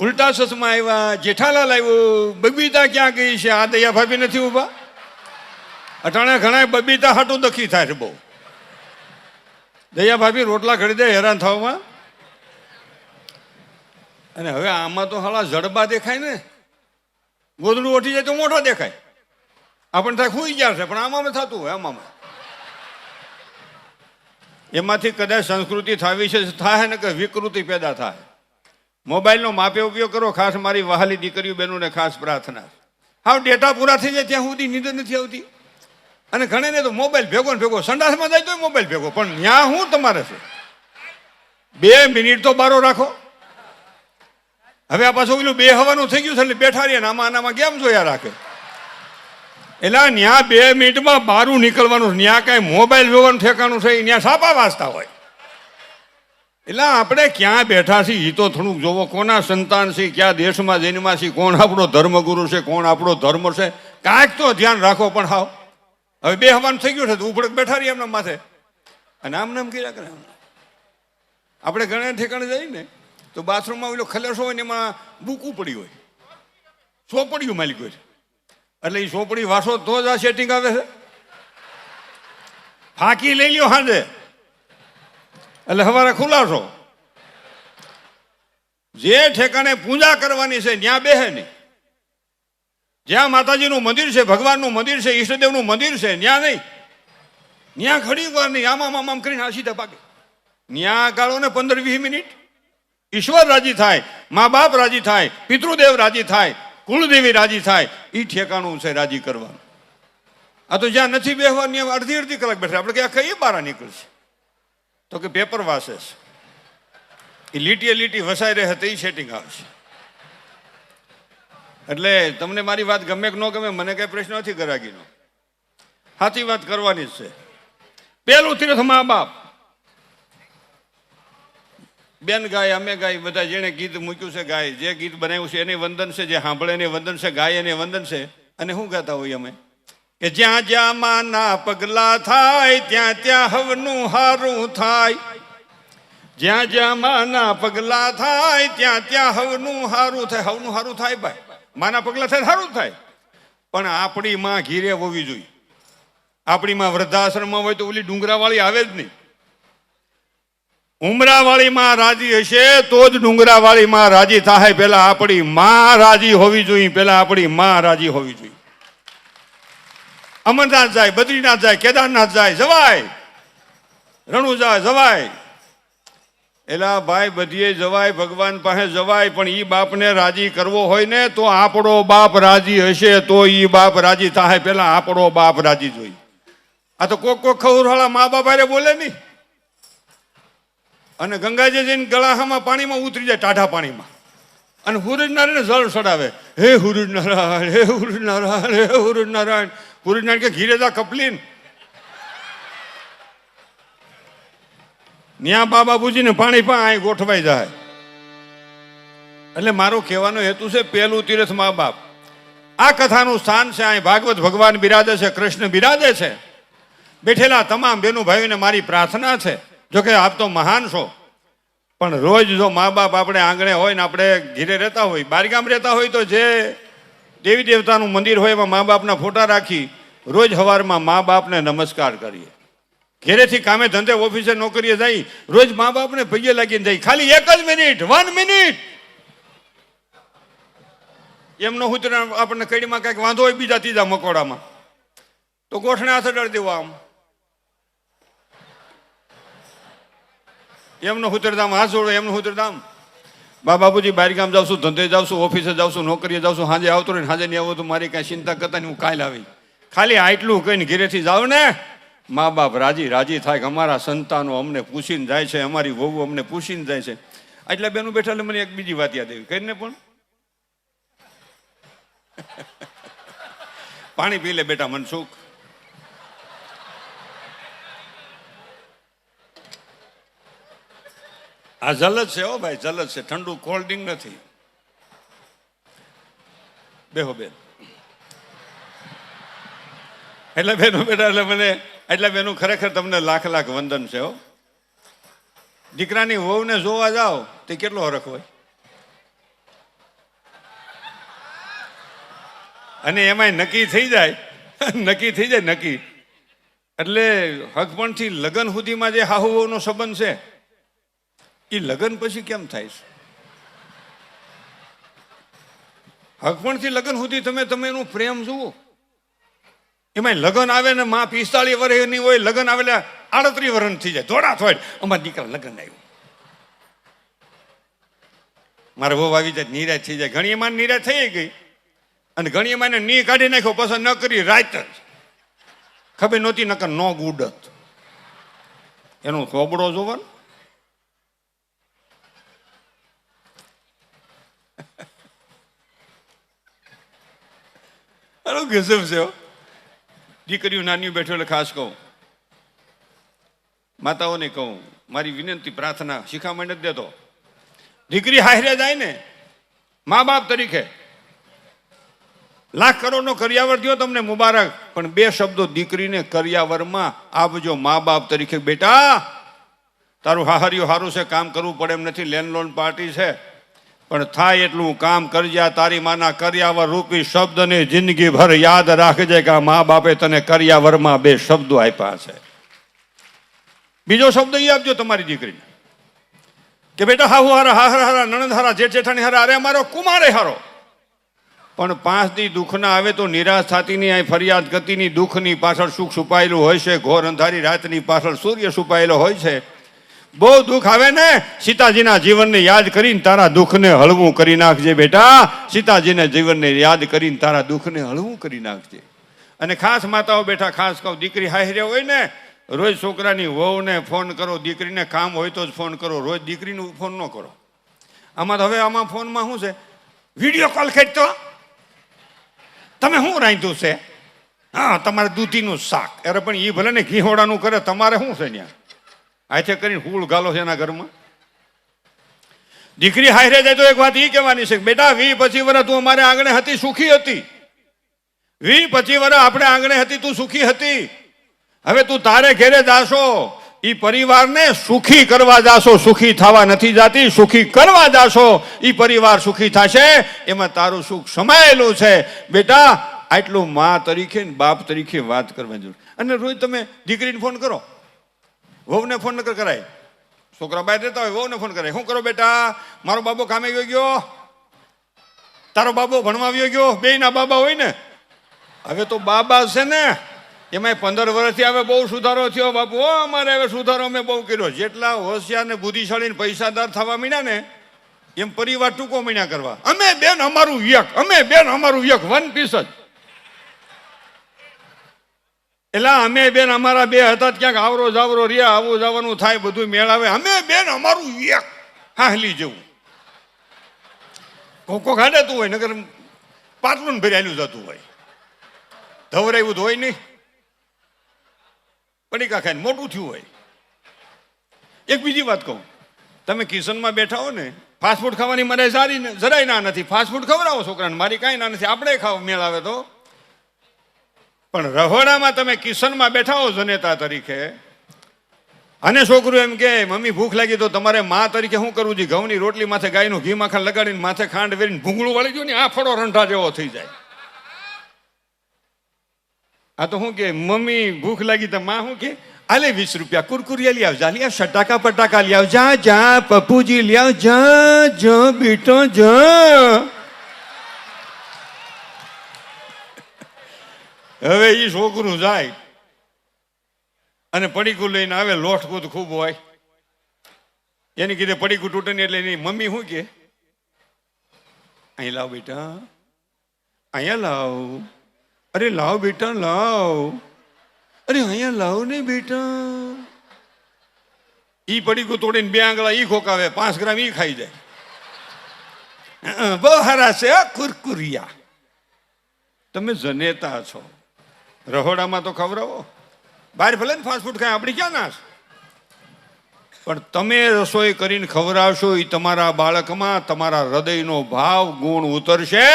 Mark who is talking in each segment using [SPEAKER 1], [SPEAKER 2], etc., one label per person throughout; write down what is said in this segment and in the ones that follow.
[SPEAKER 1] ઉલટા સસમાં આવ્યા જેઠાલાલ આવ્યો બબીતા ક્યાં ગઈ છે? આ દયા ભાભી નથી ઊભા? અટાણે ઘણા બબીતા હાટું દખી થાય છે બહુ. દયા ભાભી રોટલા ખરીદે હેરાન થવામાં અને હવે આમાં તો હાલા જડબા દેખાય ને. ગોદડું ઓઠી જાય તો મોટો દેખાય. આપણને થાય ખુઈ ગયા છે, પણ આમાં થતું હોય, આમાં એમાંથી કદાચ સંસ્કૃતિ થાવી છે થાય ને કે વિકૃતિ પેદા થાય. મોબાઈલનો માપે ઉપયોગ કરો, ખાસ મારી વહાલી દીકરીઓ બહેનોને ખાસ પ્રાર્થના હાવ ડેટા પૂરા થઈ જાય ત્યાં સુધી નીંદર નથી આવતી. અને ઘણે ને તો મોબાઈલ ભેગો ને ભેગો, સંડાસમાં જાય તો મોબાઈલ ભેગો, પણ ત્યાં શું તમારે છે? બે મિનિટ તો બારો રાખો. હવે આ પાછું પેલું બે હવાનું થઈ ગયું છે એટલે બેઠા રહીએ આમાં આનામાં કેમ જોયા રાખે? એટલે ન્યા બે મિનિટમાં બારું નીકળવાનું. ન્યા કાંઈ મોબાઈલ જોવાનું ઠેકાણું છે ત્યાં સાપા વાંચતા હોય. એટલે આપણે ક્યાં બેઠા છીએ? એ તો થોડુંક જોવો, કોના સંતાન છે, ક્યાં દેશમાં, જન્મા છે, કોણ આપણો ધર્મગુરુ છે, કોણ આપણો ધર્મ છે? કાંઈક તો ધ્યાન રાખો પણ હાવ. હવે બે હવાન થઈ ગયું છે તો ઉપડક બેઠા રહીએ એમના માથે. અને આમ નામ કર્યા કરે. આપણે ઘણા ઠેકાણે જઈએ ને, તો બાથરૂમમાં ઓલો ખલેસો હોય ને એમાં બૂકું પડ્યું હોય. સોપડિયું માલિક હોય. એટલે એ સોપડી વાસો તો જ આ સેટિંગ આવે છે. ફાંકી લઈ લ્યો હાજે. એટલે હવારે ખુલાસો. જે ઠેકાણે પૂજા કરવાની છે ત્યાં બેહે નહીં. જ્યાં માતાજીનું મંદિર છે, ભગવાનનું મંદિર છે, ઈષ્ટદેવનું મંદિર છે ત્યાં નહીં. ત્યાં ઘડી વાર નહીં. આમ આમ આમ કરીને હાસી પાકે ત્યાં ગાળો ને પંદર, વીસ મિનિટ. ઈશ્વર રાજી થાય, મા બાપ રાજી થાય, પિતૃદેવ રાજી થાય, કુળદેવી રાજી થાય એ ઠેકાણું છે રાજી કરવાનું. આ તો જ્યાં નથી બેહવાની અડધી અડધી કલાક બેઠા. આપણે કે આ કઈ બારા નીકળશે? તો કે પેપર વાસે છે. એ લીટીએ લીટી વસાઈ રહે તો એ સેટિંગ આવશે એટલે તમને મારી વાત ગમે કે ન ગમે, મને કઈ પ્રશ્ન નથી ગરાગીનો. સાચી વાત કરવાની જ છે. પેલું તીર્થ મા બાપ બેન ગાય, અમે ગાય, બધા જેણે ગીત મૂક્યું છે ગાય. જે ગીત બનાવ્યું છે, એને વંદન છે. જે સાંભળે એને વંદન છે, ગાય એને વંદન છે. અને શું ગાતા હોઈએ અમે? કે જ્યાં જ્યાં માના પગલા થાય, ત્યાં ત્યાં હવનું હારું થાય. જ્યાં જ્યાં માના પગલા થાય, ત્યાં ત્યાં હવનું હારું થાય. હવનું હારું થાય ભાઈ. માના પગલા થાય સારું થાય. પણ આપણી માં ઘીરે હોવી જોઈએ. આપણી માં વૃદ્ધાશ્રમમાં હોય તો ઓલી ડુંગરાવાળી આવે જ નહીં. ઉમરાવાળી માં રાજી હશે તો જ ડુંગરાવાળી માં રાજી થાય. પેલા આપણી માં રાજી હોવી જોઈએ. પેલા આપણી માં રાજી હોવી જોઈએ. અમરનાથ જાય, બદ્રીનાથ જાય, કેદારનાથ જાય, જવાય. રણુજા જવાય. એલા ભાઈ, બધીએ જવાય, ભગવાન પાસે જવાય, પણ એ બાપને રાજી કરવો હોય ને, તો આપણો બાપ રાજી હશે, તો એ બાપ રાજી થાય. પેલા આપણો બાપ રાજી જોઈ આ તો કોક કોક ખવરાળા મા બાપ અરે બોલે નહીં અને ગંગાજી જઈને ગળાહામાં પાણીમાં ઉતરી જાય, ટાઢા પાણીમાં. અને હુરજનારાયણ જળ ચડાવે હે હુરજનારાયણ હે હુરજનારાયણ હે હુરજનારાયણ હુરજનારાયણ. કે ઘીરે ઘીરેદા કપલીન. ન્યા બા બાબુજીને પાણી પણ અહીં ગોઠવાઈ જાય. એટલે મારો કહેવાનો હેતુ છે, પહેલું તીર્થ મા બાપ. આ કથાનું સ્થાન છે અહીં ભાગવત ભગવાન બિરાજે છે, કૃષ્ણ બિરાજે છે. બેઠેલા તમામ બેનું ભાઈઓને મારી પ્રાર્થના છે. જોકે આપ તો મહાન છો. પણ રોજ જો મા બાપ આપણે આંગણે હોય ને આપણે ઘીરે રહેતા હોય, બારગામ રહેતા હોય તો જે દેવી દેવતાનું મંદિર હોય એમાં મા બાપના ફોટા રાખી રોજ સવારમાં મા બાપને નમસ્કાર કરીએ. ઘેરેથી કામે ધંધે ઓફિસે નોકરીએ જાય, રોજ મા બાપને પગે લાગીને જાય. ખાલી એક જ મિનિટ વન મિનિટ એમનો હું આપણને કડીમાં કાંઈક વાંધો હોય બીજા ત્રીજા મકોડામાં. તો ગોઠણે હાથ અડાડી દેવા આમ. એમનો હુતરધામ હાથ જોડો એમનું હુતરધામ બા બાપુજી બહાર ગામ જાઉં ધંધે જાઉં ઓફિસે જાઉં છું નોકરીએ જાઉં સાંજે આવતો રહીને સાંજે નહીં આવું મારી કાંઈ ચિંતા કરતા નહીં, હું કાલે આવી. ખાલી આટલું કહીને ઘેરેથી જાઓ ને. મા બાપ રાજી રાજી થાય કે અમારા સંતાનો અમને પૂછીને જાય છે, અમારી વહુ અમને પૂછીને જાય છે. એટલે બેનું બેઠા એટલે મને એક બીજી વાત યાદ આવી. કહીને પણ? પાણી પી લે બેટા મનસુખ આ જલદ છે હો ભાઈ જલદ છે. ઠંડુ કોલ્ડ ડ્રિંક નથી. બેહો બેન. એટલે બેનો બેટા, એટલે મને, એટલે બેનું ખરેખર તમને લાખ લાખ વંદન છે હો. દીકરાની વહુને જોવા જાઓ, તે કેટલો હરખ હોય? અને એમાંય નક્કી થઈ જાય, નક્કી થઈ જાય, નક્કી. એટલે હકપણથી લગ્ન સુધીમાં જે હાહુ વહુનો સંબંધ છે એ લગ્ન પછી કેમ થાય છે? હકપણથી લગ્ન સુધી તમે તમે એનું પ્રેમ જુઓ. એમાં લગ્ન આવે ને માં પિસ્તાળીસ વર્ષની હોય, લગ્ન આવે એટલે આડત્રીસ વર્ષ થઈ જાય થોડા થોડ અમારા દીકરા લગ્ન આવ્યું. મારે બહુ આવી જાય, નિરાશ થઈ જાય. ઘણી એમાં નિરાશ થઈ ગઈ. અને ઘણી એમાં ની કાઢી નાખ્યો પસંદ ન કરી રાત જ. ખબર નહોતી, નકર નો ગુડત. એનો થોબડો જોવો ને ગજબ છે હો. દીકરીઓ નાની બેઠો એટલે ખાસ કહું. માતાઓને કહું, મારી વિનંતી, પ્રાર્થના, શિખામણ નથી દેતો. દીકરી હાહરે જાય ને મા બાપ તરીકે. લાખ કરોડનો કરિયાવર થયો તમને મુબારક, પણ બે શબ્દો દીકરીને કરિયાવરમાં આપજો મા બાપ તરીકે. બેટા, તારું હાહર્યું સારું છે, કામ કરવું પડે એમ નથી લેન લોન પાર્ટી છે. પણ થાય એટલું કામ કરજા તારી માના કર્યાવર રૂપી શબ્દને જિંદગી ભર યાદ રાખજે કે આ મા બાપે તને કર્યાવરમાં બે શબ્દો આપ્યા છે. બીજો શબ્દ એ આપજો તમારી દીકરીને. કે બેટા હાહુ હારા હાહર હારા નણંદ હારા, જેઠ, જેઠાણી હારા, અરે મારો કુમારે હારો. પણ પાંચ દી દુઃખના આવે તો નિરાશ થતીની આ ફરિયાદ ગતિની દુઃખની પાછળ સુખ છુપાયેલું હોય છે, ઘોર અંધારી રાતની પાછળ સૂર્ય છુપાયેલો હોય છે. બહુ દુઃખ આવે ને? સીતાજીના જીવનને યાદ કરીને તારા દુઃખને હળવું કરી નાખજે બેટા. સીતાજીના જીવનને યાદ કરીને તારા દુઃખને હળવું કરી નાખજે. અને ખાસ માતાઓ બેઠા ખાસ કહું, દીકરી હાહરે હોય ને, રોજ છોકરાની વહુને ફોન કરો, દીકરીને કામ હોય તો જ ફોન કરો, રોજ દીકરીને ફોન ન કરો. આમાં હવે આમાં ફોનમાં શું છે? વીડિયો કોલ ખેંચતો? તમે શું રાંધ્યું છે? હા, તમારે દૂધીનું શાક. અરે પણ એ ભલે ને ઘીહોડાનું કરે, તમારે શું છે ત્યાં આથે કરીને હુળ ગાલો છે એના ઘરમાં. દીકરી હારે જાય તો એક વાત એ કહેવાની છે બેટા, વી પચી વર્ષ તું અમારે આંગણે હતી, સુખી હતી. વી પચી વર્ષ આપણે આંગણે હતી, તું સુખી હતી. હવે તું તારે ઘેરે જાશો. એ પરિવારને સુખી કરવા જાશો. સુખી થવા નથી જાતી, સુખી કરવા જાશો. એ પરિવાર સુખી થશે. એમાં તારું સુખ સમાયેલું છે. બેટા, આટલું મા તરીકે બાપ તરીકે વાત કરવા જરૂર. અને રોજ તમે દીકરીને ફોન કરો. વહુને ફોન નકર કરાય. છોકરા બહાર રહેતા હોય, વહુને ફોન કરાય. શું કરો બેટા? મારો બાબો કામે ગયો ગયો? તારો બાબો ભણવા આવ્યો ગયો? બે ના બાબા હોય ને? હવે તો બાબા છે ને એમાં પંદર વર્ષથી હવે બહુ સુધારો થયો બાપુ. અમારે હવે સુધારો અમે બહુ કર્યો. જેટલા હોશિયાર ને બુદ્ધિશાળી પૈસાદાર થવા મીણ્યા ને, એમ પરિવાર ટૂંકો મીણ્યા કરવા. અમે બેન અમારું વ્યક અમે બેન અમારું વ્યક વન પીસ જ. એટલે અમે બેન અમારા બે હતા, ક્યાંક આવરો જાવરો રહ્યા, આવું જવાનું થાય, બધું મેળાવે. અમે બેન અમારું એક હાહલી જેવું. કોકો ખાડેતું હોય નગર પાટલું ભરેલું જતું હોય. ધવરાયું તો હોય નહીં. પડીકા ખાઈને મોટું થયું હોય. એક બીજી વાત કહું. તમે કિશનમાં બેઠા હો ને ફાસ્ટફૂડ ખાવાની મને સારી ને- જરાય ના નથી. ફાસ્ટફૂડ ખવડાવો, છોકરાને. મારી કાંઈ ના નથી. આપણે ખાવ મેળ આવે તો. પણ રહોડામાં તમે કિશનમાં બેઠા હો જનેતા તરીકે. અને છોકરું એમ કે, મમ્મી, ભૂખ લાગી તો તમારે મા તરીકે શું કરવું છે ઘઉંની રોટલી માથે ગાયનું ઘી માખણ લગાડીને માથે ખાંડ વેરીને ભૂંગળું વાળી દો ને આ ફળો રંઠા જેવો થઈ જાય. આ તો શું કે, મમ્મી, ભૂખ લાગી તો માં શું કે, આલે વીસ રૂપિયા કુરકુરિયા લઈ આવજા લિયા સટાકા પટાકા લઈ આવજા જા પપ્પુજી લઈ આવજા જા, બેટો, જા. હવે એ છોકરું જાય. અને પડીકું લઈને આવે લોઠ કૂદ ખૂબ હોય. એની કીધે પડીકું તૂટે ને એટલે એની મમ્મી શું કે? અહીં લાવ બેટા. અહીંયા લાવ. અરે લાવ બેટા લાવ. અરે અહીંયા લાવ ને બેટા. ઈ પડીકું તોડીને બે આંગળા ઈ ખોકાવે પાંચ ગ્રામ ઈ ખાઈ જાય. બહુ હારા છે હો, કુરકુરિયા. તમે જનેતા છો. રહોડામાં તો ખવડાવો. બહાર ભલે ને ફાસ્ટફૂડ ખાય, આપણી ક્યાં નાશ? પણ તમે રસોઈ કરીને ખવડાવશો એ તમારા બાળકમાં તમારા હૃદયનો ભાવ, ગુણ ઉતરશે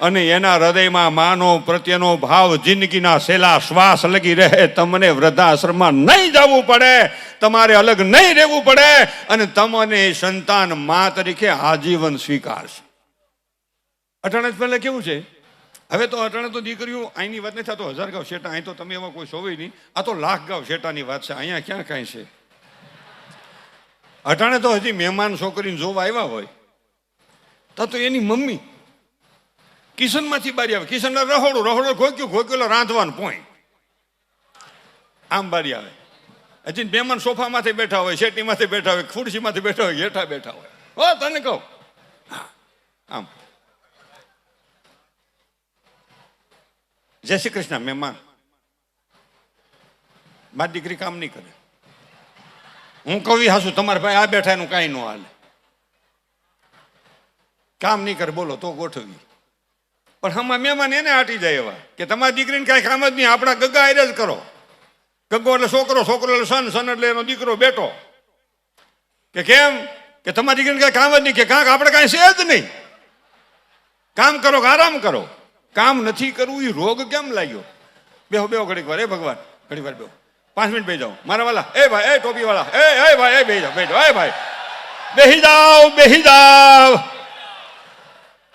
[SPEAKER 1] અને એના હૃદયમાં માનો પ્રત્યેનો ભાવ, જિંદગીના સેલા શ્વાસ લગી રહે. તમને વૃદ્ધાશ્રમમાં નહીં જવું પડે, તમારે અલગ નહીં રહેવું પડે અને તમને સંતાન મા તરીકે આજીવન સ્વીકારશે. અટાણે પહેલાં કેવું છે? હવે તો અટાણે તો દીકરીઓ અહીંની વાત નથી થતો હજાર ગાવ શેટા અહીં તો તમે એમાં કોઈ સોવે નહીં. આ તો લાખ ગાવ શેટાની વાત છે, અહીંયા ક્યાં કાંઈ છે? અટાણે તો હજી મહેમાન છોકરીને જોવા આવ્યા હોય, તો તો એની મમ્મી કિશનમાંથી બારી આવે. કિશન રહોડું રહોડું ઘોક્યું ઘોક્યું રાંધવાનું પોઈન્ટ. આમ બારી આવે. હજી મહેમાન સોફામાંથી બેઠા હોય, શેટીમાંથી બેઠા હોય, ખુરશીમાંથી બેઠા હોય, હેઠા બેઠા હોય. હો, તને કહું. આમ. જય શ્રી કૃષ્ણ, મહેમાન. મારી દીકરી કામ નહીં કરે. હું કવિ હાસું, તમારા ભાઈ આ બેઠા એનું કાંઈ ન હાલે. કામ નહીં કરે, બોલો, તો ગોઠવી પણ હમણાં મહેમાન એને હાટી જાય એવા, કે તમારી દીકરીને કાંઈ કામ જ નહીં, આપણા ગગા હારે જ કરો. ગગો એટલે છોકરો છોકરો એટલે સન સન એટલે એનો દીકરો બેટો કે કેમ? કે તમારી દીકરીને કાંઈ કામ જ નહીં, કે કાંક આપણે કાંઈ છે જ નહીં. કામ કરો કે આરામ કરો. કામ નથી કરવું એ રોગ કેમ લાગ્યો? બેહો બેહો, ઘડીક વાર એ ભગવાન, ઘડીક વાર બેહો. પાંચ મિનિટ બે જાઓ. મારા વાલા, એ ભાઈ, એ ટોપી વાળા એ એ ભાઈ, એ બે જાઓ બે જાઓ, એ ભાઈ. બેહી જાઓ બેહી જાઓ.